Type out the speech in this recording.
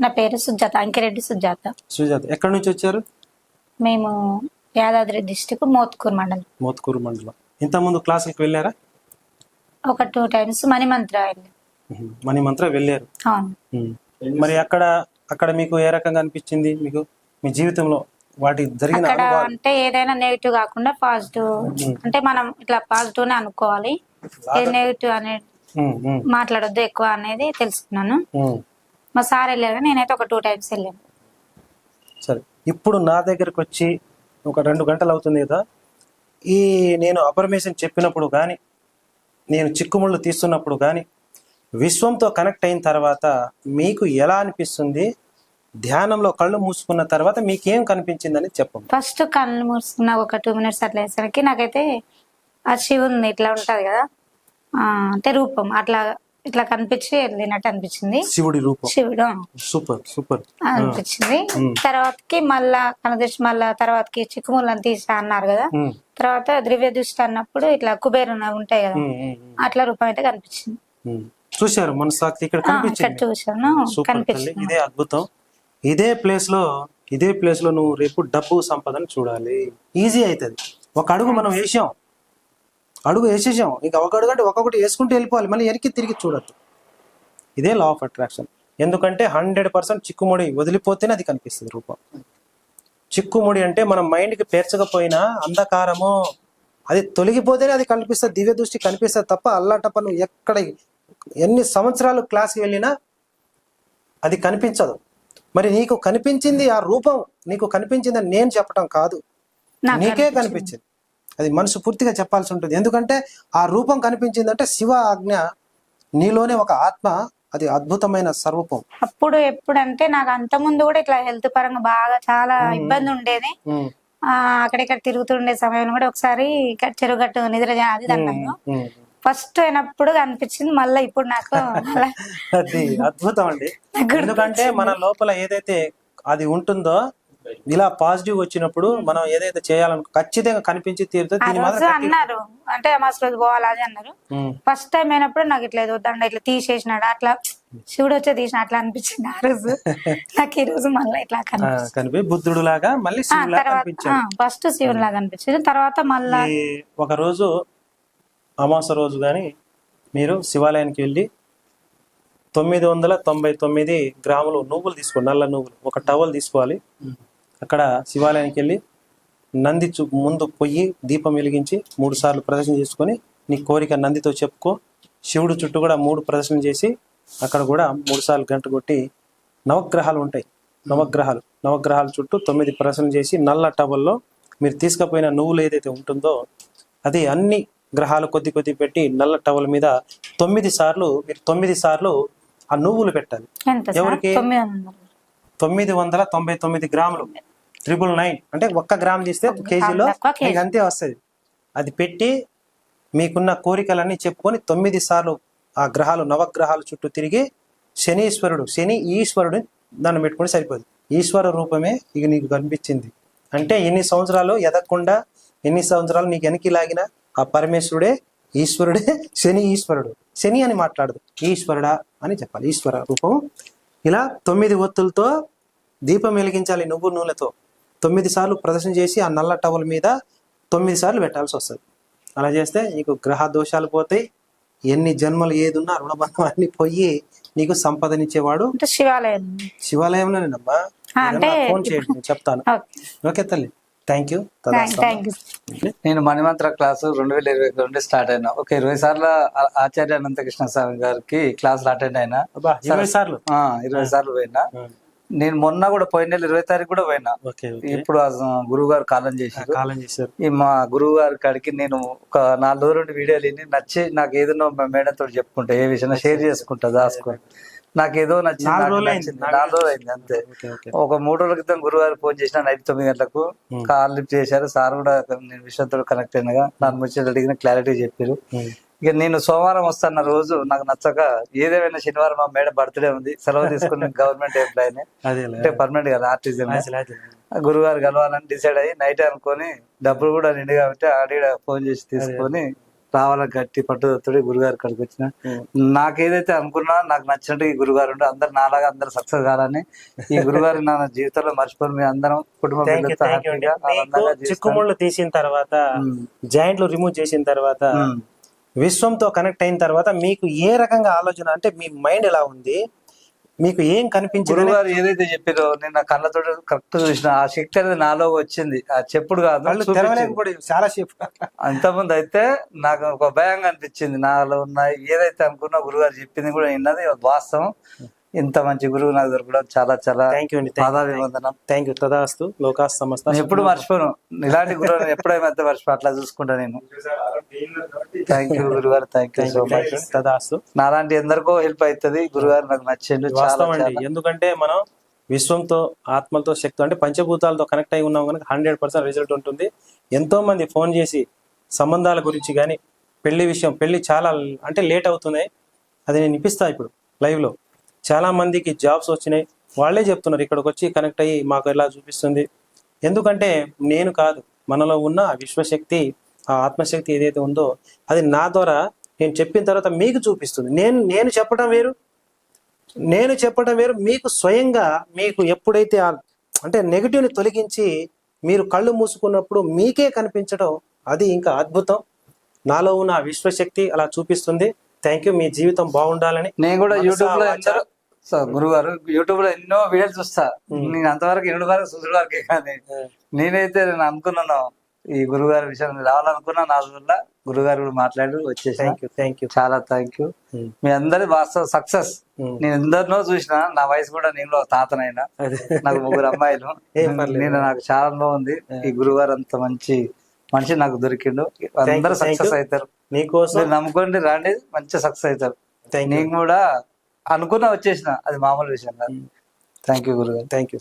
నా పేరు సుజాత అంకిరెడ్డి సుజాత. సుజాత ఎక్కడి నుంచి వచ్చారు? మేము యాదాద్రి డిస్టిక్ మోత్కూర్ మండలం. మోత్కూరు మండలం. ఇంతకుముందు క్లాసులకు వెళ్ళారా? ఒక టూ టైమ్స్ మణిమంత్ర వెళ్ళాం. ఉహు. మణి మంత్ర వెళ్ళారు. అవును. ఉమ్. మరి అక్కడ అక్కడ మీకు ఏ రకంగా అనిపించింది? మీకు మీ జీవితంలో వాటి జరిగిన అక్కడ అనుభవాలు? అంటే ఏదైనా నెగిటివ్ కాకుండా పాజిటివ్. అంటే మనం ఇట్లా పాజిటివ్ నే అనుకోవాలి. ఏ నెగిటివ్ అనేది ఉమ్, ఉమ్, మాట్లాడొద్దు ఎక్కువ అనేది తెలుసుకున్నాను. ఉమ్. మా సార్ వెళ్ళారు నేనైతే ఒక టూ టైమ్స్ వెళ్ళాను. సరే ఇప్పుడు నా దగ్గరకు వచ్చి ఒక రెండు గంటలు అవుతుంది కదా ఈ నేను అపర్మేషన్ చెప్పినప్పుడు కానీ నేను చిక్కుముళ్ళు తీస్తున్నప్పుడు కానీ విశ్వంతో కనెక్ట్ అయిన తర్వాత మీకు ఎలా అనిపిస్తుంది? ధ్యానంలో కళ్ళు మూసుకున్న తర్వాత మీకేం కనిపించిందని చెప్పండి. ఫస్ట్ కళ్ళు మూసుకున్న ఒక టూ మినిట్స్ అట్లా వేసరికి నాకైతే ఆ శివుంది ఇట్లా ఉంటది కదా అంటే రూపం అట్లా ఇట్లా కనిపించి వెళ్ళినట్టు అనిపించింది. శివుడి రూపం. శివుడు సూపర్ సూపర్. అనిపించింది. తర్వాతకి మళ్ళా కనదృష్టి మళ్ళా తర్వాతకి చిక్కుముళ్ళని తీసా అన్నారు కదా. తర్వాత ద్రవ్య దృష్టి అన్నప్పుడు ఇట్లా కుబేరు ఉంటాయి కదా. అట్లా రూపం అయితే కనిపించింది. చూశారు మన సాక్షి ఇక్కడ కనిపించింది తల్లి కనిపించింది. ఇదే అద్భుతం. ఇదే ప్లేస్లో ఇదే ప్లేస్లో నువ్వు రేపు డబ్బు సంపదను చూడాలి. ఈజీ అవుతుంది. ఒక అడుగు మనం వేసాం. అడుగు వేసేసాం. ఇంకా ఒక అడుగు అంటే ఒక్కొక్కటి వేసుకుంటూ వెళ్ళిపోవాలి. మళ్ళీ వెనక్కి తిరిగి చూడద్దు. ఇదే లా ఆఫ్ అట్రాక్షన్ ఎందుకంటే హండ్రెడ్ పర్సెంట్ చిక్కుముడి వదిలిపోతేనే అది కనిపిస్తుంది రూపం. చిక్కుముడి అంటే మన మైండ్కి పేర్చకపోయినా అంధకారము అది తొలగిపోతేనే అది కనిపిస్తుంది. దివ్య దృష్టి కనిపిస్తుంది తప్ప అల్లాటప్ప నువ్వు ఎక్కడ ఎన్ని సంవత్సరాలు క్లాస్కి వెళ్ళినా అది కనిపించదు. మరి నీకు కనిపించింది ఆ రూపం నీకు కనిపించిందని నేను చెప్పటం కాదు. నాకు నీకే కనిపించింది. అది మనసు పూర్తిగా చెప్పాల్సి ఉంటుంది. ఎందుకంటే ఆ రూపం కనిపించిందంటే శివ ఆజ్ఞ నీలోనే ఒక ఆత్మ అది అద్భుతమైన స్వరూపం అప్పుడు ఎప్పుడంటే నాకు అంత ముందు కూడా ఇట్లా హెల్త్ పరంగా బాగా చాలా ఇబ్బంది ఉండేది. అక్కడిక్కడ తిరుగుతుండే సమయంలో కూడా ఒకసారి ఇక్కడ చెరుగట్టు నిద్ర అది అన్నాను. ఫస్ట్ అయినప్పుడు అనిపించింది మళ్ళీ ఇప్పుడు నాకు అది అద్భుతం అండి. ఎందుకంటే మన లోపల ఏదైతే అది ఉంటుందో ఇలా పాజిటివ్ వచ్చినప్పుడు మనం ఏదైతే చేయాలనుకో ఖచ్చితంగా కనిపించి తీరుతుంది. దీని రోజు మాత్రం అన్నారు. అంటే అమాస్ రోజు పోవాలి అది అన్నారు. ఫస్ట్ టైం అయినప్పుడు నాకు ఇట్లా ఏదో దండ ఇట్లా తీసేసినాడు. అట్లా శివుడు వచ్చే తీసిన అట్లా అనిపించింది ఆ రోజు. నాకు ఈ రోజు మళ్ళీ ఇట్లా కనిపించింది కనిపి బుద్ధుడు లాగా మళ్ళీ శివులా తర్వాత కనిపించాడు. ఫస్ట్ శివుని లాగా అనిపించింది. తర్వాత మళ్ళా ఈ ఒక రోజు అమాస రోజు కానీ మీరు శివాలయానికి వెళ్ళి తొమ్మిది వందల తొంభై తొమ్మిది గ్రాములు నువ్వులు తీసుకోండి నల్ల నువ్వులు. ఒక టవల్ తీసుకోవాలి. అక్కడ శివాలయానికి వెళ్ళి నంది చు ముందు పొయ్యి దీపం వెలిగించి మూడు సార్లు ప్రదర్శన చేసుకొని నీ కోరిక నందితో చెప్పుకో. శివుడు చుట్టూ కూడా మూడు ప్రదర్శన చేసి అక్కడ కూడా మూడు సార్లు గంట కొట్టి నవగ్రహాలు ఉంటాయి. నవగ్రహాలు. నవగ్రహాల చుట్టూ తొమ్మిది ప్రదర్శన చేసి నల్ల టవల్లో మీరు తీసుకుపోయిన నువ్వులు ఏదైతే ఉంటుందో అది అన్ని గ్రహాలు కొద్ది కొద్ది పెట్టి నల్ల టవల్ మీద తొమ్మిది సార్లు మీరు తొమ్మిది సార్లు ఆ నువ్వులు పెట్టాలి? ఎవరికి? తొమ్మిది వందలు తొంభై తొమ్మిది గ్రాములు. ట్రిపుల్ నైన్ అంటే ఒక్క గ్రామ్ తీస్తే కేజీలో. మీకు అంతే వస్తుంది. అది పెట్టి మీకున్న కోరికలన్నీ చెప్పుకొని తొమ్మిది సార్లు ఆ గ్రహాలు నవగ్రహాలు చుట్టూ తిరిగి శనీశ్వరుడు శని ఈశ్వరుడు దాన్ని పెట్టుకొని సరిపోదు. ఈశ్వర రూపమే ఇక నీకు కనిపించింది. అంటే ఎన్ని సంవత్సరాలు ఎదగకుండా ఎన్ని సంవత్సరాలు నీకు వెనక్కి లాగిన ఆ పరమేశ్వరుడే ఈశ్వరుడే శని ఈశ్వరుడు. శని అని మాట్లాడదు. ఈశ్వరుడా అని చెప్పాలి. ఈశ్వర రూపం ఇలా తొమ్మిది ఒత్తులతో దీపం వెలిగించాలి నువ్వు నూనెతో. తొమ్మిది సార్లు ప్రదర్శన చేసి ఆ నల్ల టవల్ మీద తొమ్మిది సార్లు పెట్టాల్సి వస్తుంది. అలా చేస్తే నీకు గ్రహ దోషాలు పోతాయి. ఎన్ని జన్మలు ఏది ఉన్నా రుణబంధం అన్ని పోయి నీకు సంపదనిచ్చేవాడు శివాలయం. శివాలయంలోనేనమ్మా. ఫోన్ చేయండి చెప్తాను. ఓకే తల్లి. థ్యాంక్ యూ థ్యాంక్ యూ నేను మణిమంత్ర క్లాసు రెండు వేల ఇరవై నుండి స్టార్ట్ అయినా. ఒక ఇరవై సార్లు ఆచార్య అనంతకృష్ణ స్వామి గారికి క్లాసులు అటెండ్ అయినా. అబ్బా ఇరవై సార్లు. ఆ, ఇరవై సార్లు పోయినా. నేను మొన్న కూడా పోయిన నెల ఇరవై తారీఖు కూడా పోయినా. ఇప్పుడు గురువు గారు కాలం చేశారు. కాలం చేశారు. ఈ మా గురువు గారి కాడికి నేను ఒక నాలుగు రోజుల వీడియోలు విని నచ్చి నాకు ఏదో మా మేడం తోటి చెప్పుకుంటా ఏ విషయం షేర్ చేసుకుంటా దాచుకొని నాకు ఏదో నచ్చింది నాలుగు నాకు రోజులు అయింది. నచ్చింది. నాలుగు రోజులు అయింది అంతే ఒక మూడు రోజుల క్రితం గురువు గారు ఫోన్ చేసిన నైట్ తొమ్మిది గంటలకు కాల్ లిఫ్ట్ చేశారు. సార్ కూడా నేను విషయంతో కనెక్ట్ అయినగా నాకు ముచ్చట అడిగిన క్లారిటీ చెప్పారు. ఇక నేను సోమవారం వస్తున్న రోజు నాకు నచ్చక ఏదేమైనా శనివారం మా మేడం బర్త్డే ఉంది సెలవు తీసుకుని గవర్నమెంట్ ఎంప్లాయీని. అదేలే. అంటే పర్మనెంట్ కదా ఆర్టిజన్. అసలు అదే. గురుగారు కలవాలని డిసైడ్ అయ్యి నైట్ అనుకొని డబ్బులు కూడా నిండు కాబట్టి ఆడి ఫోన్ చేసి తీసుకొని రావాలని గట్టి పట్టుదలతో గురుగారి కాడికి వచ్చిన నాకు ఏదైతే అనుకున్నా నాకు నచ్చినట్టు ఈ గురుగారు ఉంటే అందరు నాలాగా అందరు సక్సెస్ కావాలని ఈ గురుగారు నా జీవితంలో మర్చిపోయి మీ అందరం కుటుంబ. చిక్కుముళ్ళు తీసిన తర్వాత. జాయింట్లు రిమూవ్ చేసిన తర్వాత. విశ్వంతో కనెక్ట్ అయిన తర్వాత మీకు ఏ రకంగా ఆలోచన అంటే మీ మైండ్ ఎలా ఉంది మీకు ఏం కనిపించింది గురుగారు ఏదైతే చెప్పారో నేను నా కళ్ళతో కరెక్ట్ చూసిన ఆ శక్తి అనేది నాలో వచ్చింది. ఆ చెప్పుడు కాదు చాలా సేపు. అంతకుముందు అయితే నాకు ఒక భయంగా అనిపించింది. నాలో ఉన్న ఏదైతే అనుకున్నా గురుగారు చెప్పింది కూడా విన్నది వాస్తవం. ఇంత మంచి గురువు నాకు దొరకడం చాలా చాలా థ్యాంక్ యూ అండి పాదాభివందనం థ్యాంక్ యూ తదాస్తు లోకాస్ సమస్త నేను ఎప్పుడు మర్చిపోను. ఇలాంటి గురువు ఎప్పుడైతే మర్చిపో అట్లా చూసుకుంటా నేను. థ్యాంక్ యూ గురుగారు థ్యాంక్ యూ సో మచ్ తదాస్తు. నాలాంటి ఎందరికో హెల్ప్ అవుతుంది గురుగారు నాకు నచ్చిండు చాలా. ఎందుకంటే మనం విశ్వంతో ఆత్మలతో శక్తి అంటే పంచభూతాలతో కనెక్ట్ అయి ఉన్నాం కనుక హండ్రెడ్ పర్సెంట్ రిజల్ట్ ఉంటుంది. ఎంతో మంది ఫోన్ చేసి సంబంధాల గురించి కానీ పెళ్ళి విషయం పెళ్ళి చాలా అంటే లేట్ అవుతున్నాయి. అది నేను ఇప్పిస్తా ఇప్పుడు లైవ్ లో చాలా మందికి జాబ్స్ వచ్చినాయి. వాళ్ళే చెప్తున్నారు ఇక్కడికి వచ్చి కనెక్ట్ అయ్యి మాకు ఎలా చూపిస్తుంది. ఎందుకంటే నేను కాదు మనలో ఉన్న ఆ విశ్వశక్తి ఆ ఆత్మశక్తి ఏదైతే ఉందో అది నా ద్వారా నేను చెప్పిన తర్వాత మీకు చూపిస్తుంది. నేను నేను చెప్పడం వేరు. నేను చెప్పడం వేరు. మీకు స్వయంగా మీకు ఎప్పుడైతే అంటే నెగిటివ్ని తొలగించి మీరు కళ్ళు మూసుకున్నప్పుడు మీకే కనిపించడం అది ఇంకా అద్భుతం. నాలో ఉన్న ఆ విశ్వశక్తి అలా చూపిస్తుంది. థ్యాంక్ యూ మీ జీవితం బాగుండాలని నేను కూడా యూట్యూబ్లో సార్ గురుగారు యూట్యూబ్లో ఎన్నో వీడియోలు చూస్తా. నేను అంతవరకు ఎన్నో వరకు చూసిన వరకే కానీ నేనైతే నేను అనుకున్నాను ఈ గురుగారి విషయం రావాలనుకున్నా నా వల్ల గురుగారు కూడా మాట్లాడి వచ్చేసాను. థ్యాంక్ యూ థ్యాంక్ యూ చాలా థ్యాంక్ యూ మీ అందరి వాస్తవ సక్సెస్. నేను ఎందరినో చూసిన నా వయసు కూడా నేను తాతనైనా. నాకు ముగ్గురు అమ్మాయిలు. నేను నాకు చాలా బాగుంది ఈ గురుగారు అంత మంచి మనిషి నాకు దొరికిండు. అందరూ సక్సెస్. అవుతారు. మీకోసం నమ్ముకోండి రండి మంచి సక్సెస్ అవుతారు. నేను కూడా అనుకున్నా వచ్చేసిన అది మామూలు విషయం కాదు. థ్యాంక్ యూ గురుగారు. Thank you